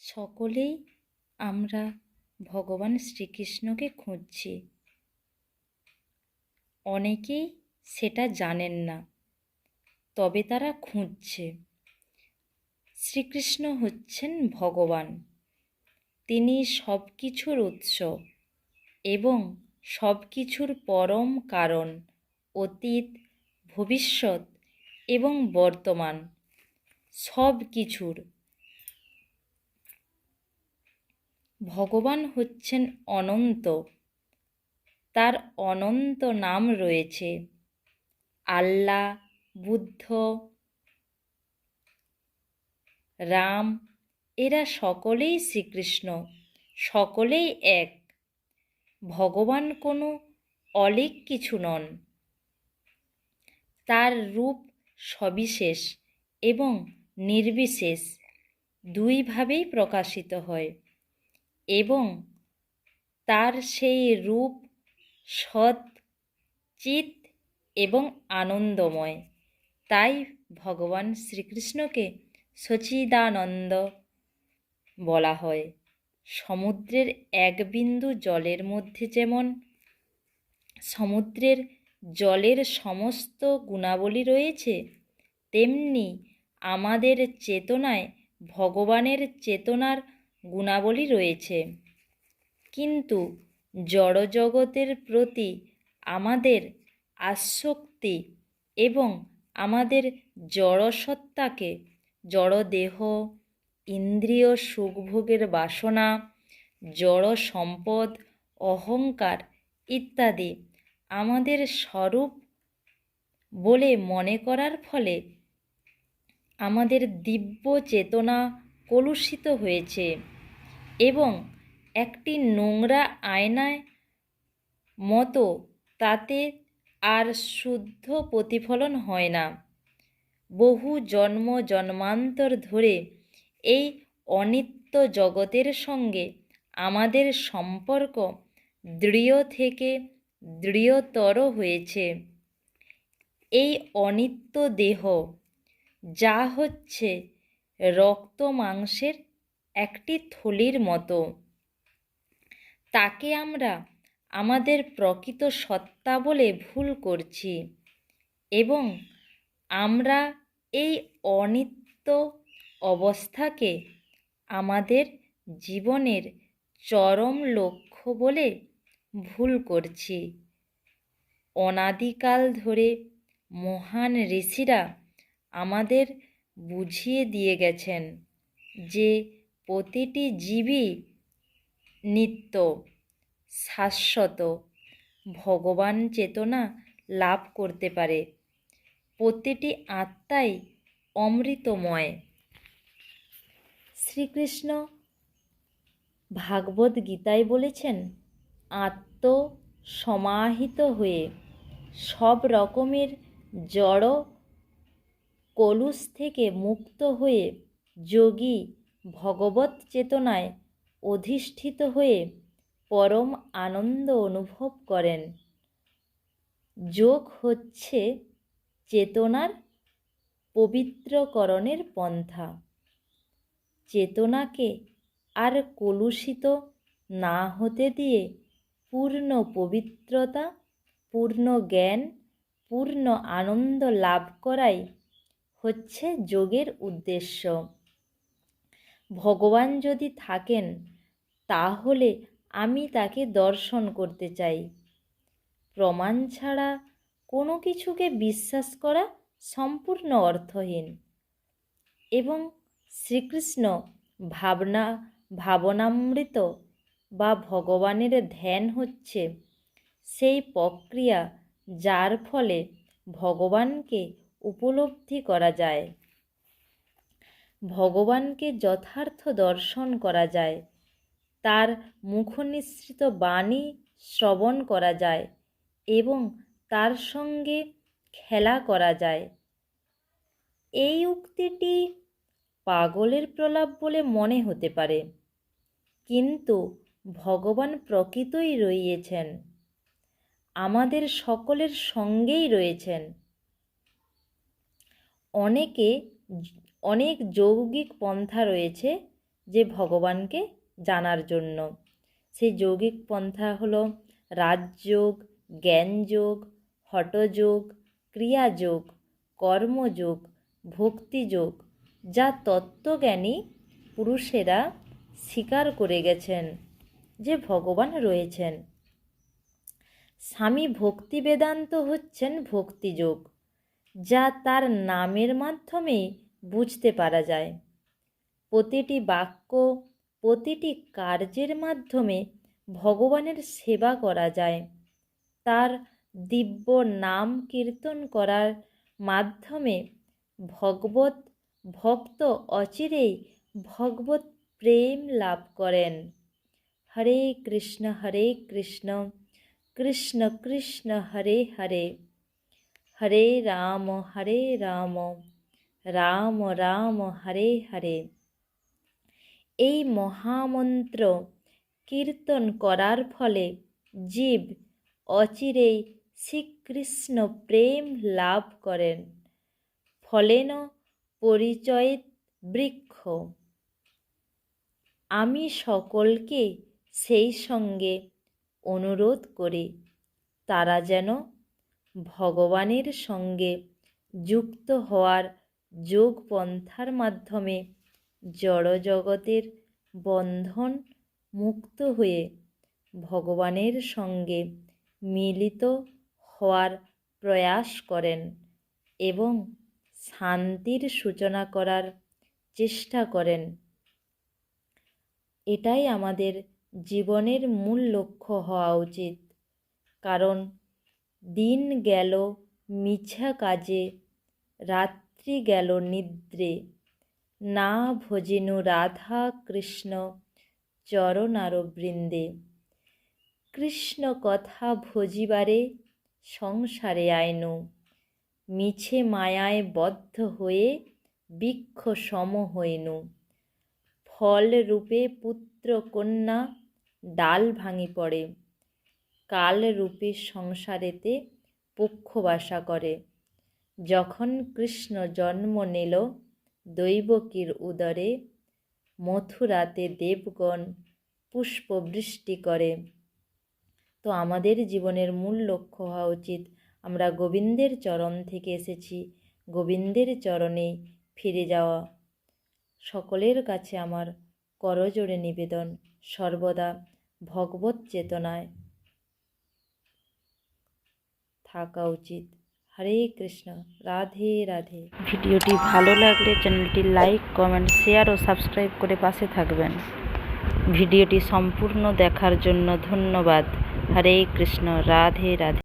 সকলেই আমরা ভগবান শ্রীকৃষ্ণকে খুঁজছি। অনেকেই সেটা জানেন না, তবে তারা খুঁজছে। শ্রীকৃষ্ণ হচ্ছেন ভগবান। তিনি সব কিছুর উৎস এবং সব কিছুর পরম কারণ, অতীত, ভবিষ্যৎ এবং বর্তমান সব কিছুর ভগবান হচ্ছেন অনন্ত। তার অনন্ত নাম রয়েছে আল্লাহ বুদ্ধ, রাম। এরা সকলেই শ্রীকৃষ্ণ, সকলেই এক। ভগবান কোনো অলিক কিছু নন। তার রূপ সবিশেষ এবং নির্বিশেষ, দুইভাবেই প্রকাশিত হয়। এবং তার সেই রূপ সৎ চিত এবং আনন্দময়। তাই ভগবান শ্রীকৃষ্ণকে সচিদানন্দ বলা হয়। সমুদ্রের এক বিন্দু জলের মধ্যে যেমন সমুদ্রের জলের সমস্ত গুণাবলী রয়েছে, তেমনি আমাদের চেতনায় ভগবানের চেতনার গুণাবলী রয়েছে। কিন্তু জড়জগতের প্রতি আমাদের আসক্তি এবং আমাদের জড়সত্তাকে, জড়দেহ, ইন্দ্রিয় সুখভোগের বাসনা জড় সম্পদ অহংকার ইত্যাদি আমাদের স্বরূপ বলে মনে করার ফলে আমাদের দিব্য চেতনা কলুষিত হয়েছে এবং একটি নোংরা আয়নায় মতো তাতে আর শুদ্ধ প্রতিফলন হয় না। বহু জন্ম জন্মান্তর ধরে এই অনিত্য জগতের সঙ্গে আমাদের সম্পর্ক দৃঢ় থেকে দৃঢ়তর হয়েছে। এই অনিত্য দেহ, যা হচ্ছে রক্ত মাংসের একটি থলির মতো। তাকে আমরা আমাদের প্রকৃত সত্তা বলে ভুল করছি এবং আমরা এই অনিত্য অবস্থাকে আমাদের জীবনের চরম লক্ষ্য বলে ভুল করছি। অনাদিকাল ধরে মহান ঋষিরা আমাদের বুঝিয়ে দিয়ে গেছেন যে প্রতিটি জীবই নিত্য শাশ্বত। ভগবান চেতনা লাভ করতে পারে। প্রতিটি আত্মাই অমৃতময়। শ্রীকৃষ্ণ ভাগবত গীতায় বলেছেন আত্ম সমাহিত হয়ে সব রকমের জড় কলুষ থেকে মুক্ত হয়ে যোগী ভগবত চেতনায় অধিষ্ঠিত হয়ে পরম আনন্দ অনুভব করেন। যোগ হচ্ছে চেতনার পবিত্রকরণের পন্থা। চেতনাকে আর কলুষিত না হতে দিয়ে পূর্ণ পবিত্রতা, পূর্ণ জ্ঞান, পূর্ণ আনন্দ লাভ করাই হচ্ছে যোগের উদ্দেশ্য। ভগবান যদি থাকেন, তাহলে আমি তাকে দর্শন করতে চাই। প্রমাণ ছাড়া কোনো কিছুকে বিশ্বাস করা সম্পূর্ণ অর্থহীন। এবং শ্রীকৃষ্ণ ভাবনা, ভাবনামৃত বা ভগবানের ধ্যান হচ্ছে সেই প্রক্রিয়া যার ফলে ভগবানকে উপলব্ধি করা যায়। ভগবানকে যথার্থ দর্শন করা যায়। তার মুখনিসৃত বাণী শ্রবণ করা যায় এবং তার সঙ্গে খেলা করা যায়। এই উক্তিটি পাগলের প্রলাপ বলে মনে হতে পারে, কিন্তু ভগবান প্রকৃতই রইয়েছেন আমাদের সকলের সঙ্গেই রয়েছেন। অনেকে অনেক যৌগিক পন্থা রয়েছে যে ভগবানকে জানার জন্য। সেই যৌগিক পন্থা হলো রাজযোগ, জ্ঞানযোগ, হঠযোগ, ক্রিয়াযোগ, কর্মযোগ, ভক্তিযোগ, যা তত্ত্বজ্ঞানী পুরুষেরা স্বীকার করে গেছেন যে ভগবান রয়েছেন। স্বামী ভক্তি বেদান্ত হচ্ছেন ভক্তিযোগ। যা তার নামের মাধ্যমে বুঝতে পারা যায়। প্রতিটি বাক্য, প্রতিটি কার্যের মাধ্যমে ভগবানের সেবা করা যায়। তার দিব্য নাম কীর্তন করার মাধ্যমে ভগবত ভক্ত অচিরেই ভগবত প্রেম লাভ করেন। হরে কৃষ্ণ হরে কৃষ্ণ কৃষ্ণ কৃষ্ণ, হরে হরে। হরে রাম হরে রাম রাম রাম, হরে হরে। এই মহামন্ত্র কীর্তন করার ফলে জীব অচিরেই শ্রীকৃষ্ণ প্রেম লাভ করেন। ফলেন পরিচয় বৃক্ষ। আমি সকলকে সেই সঙ্গে অনুরোধ করি, তারা যেন ভগবানের সঙ্গে যুক্ত হওয়ার যোগ পন্থার মাধ্যমে জড়জগতের বন্ধন মুক্ত হয়ে ভগবানের সঙ্গে মিলিত হওয়ার প্রয়াস করেন এবং শান্তির সূচনা করার চেষ্টা করেন। এটাই আমাদের জীবনের মূল লক্ষ্য হওয়া উচিত। কারণ দিন গেল মিছা কাজে, রাত্রি গেল নিদ্রে। না ভজিনু রাধা কৃষ্ণ চরণার বৃন্দে। কৃষ্ণ কথা ভজিবারে সংসারে আইনু। মিছে মায়ায় বদ্ধ হয়ে বৃক্ষ সম হইনু। ফল রূপে পুত্র কন্যা ডাল ভাঙি পড়ে। কাল রূপে সংসারেতে পক্ষবাসা করে। যখন কৃষ্ণ জন্ম নিল, দৈবকীর উদরে মথুরাতে দেবগণ পুষ্পবৃষ্টি করে। তো আমাদের জীবনের মূল লক্ষ্য হওয়া উচিত। আমরা গোবিন্দের চরণ থেকে এসেছি। গোবিন্দের চরণে ফিরে যাওয়া। সকলের কাছে আমার করজোড়ে নিবেদন। সর্বদা ভগবত চেতনায় থাকা উচিত। হরে কৃষ্ণ, রাধে রাধে। ভিডিওটি ভালো লাগলে চ্যানেলটি লাইক, কমেন্ট, শেয়ার ও সাবস্ক্রাইব করে পাশে থাকবেন। ভিডিওটি সম্পূর্ণ দেখার জন্য ধন্যবাদ। হরে কৃষ্ণ, রাধে রাধে।